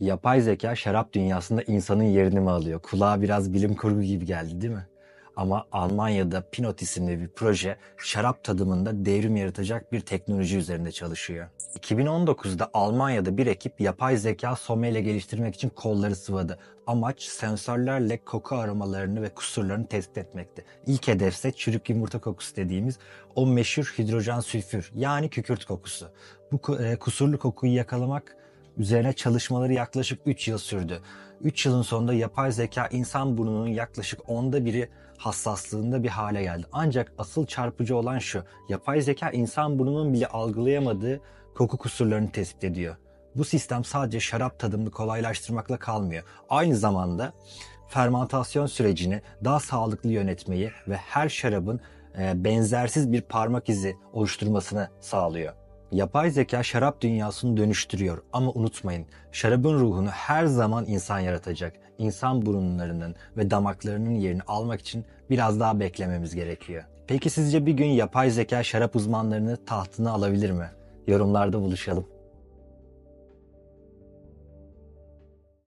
Yapay zeka şarap dünyasında insanın yerini mi alıyor? Kulağa biraz bilim kurgu gibi geldi değil mi? Ama Almanya'da Pinot isimli bir proje şarap tadımında devrim yaratacak bir teknoloji üzerinde çalışıyor. 2019'da Almanya'da bir ekip yapay zeka sommelier geliştirmek için kolları sıvadı. Amaç sensörlerle koku aromalarını ve kusurlarını tespit etmekti. İlk hedefse çürük yumurta kokusu dediğimiz o meşhur hidrojen sülfür yani kükürt kokusu. Bu e, kusurlu kokuyu yakalamak Üzerine çalışmaları yaklaşık 3 yıl sürdü. 3 yılın sonunda yapay zeka insan burnunun yaklaşık onda biri hassaslığında bir hale geldi. Ancak asıl çarpıcı olan şu, yapay zeka insan burnunun bile algılayamadığı koku kusurlarını tespit ediyor. Bu sistem sadece şarap tadımını kolaylaştırmakla kalmıyor. Aynı zamanda fermantasyon sürecini daha sağlıklı yönetmeyi ve her şarabın e, benzersiz bir parmak izi oluşturmasını sağlıyor. Yapay zeka şarap dünyasını dönüştürüyor ama unutmayın şarabın ruhunu her zaman insan yaratacak. İnsan burunlarının ve damaklarının yerini almak için biraz daha beklememiz gerekiyor. Peki sizce bir gün yapay zeka şarap uzmanlarını tahtına alabilir mi? Yorumlarda buluşalım.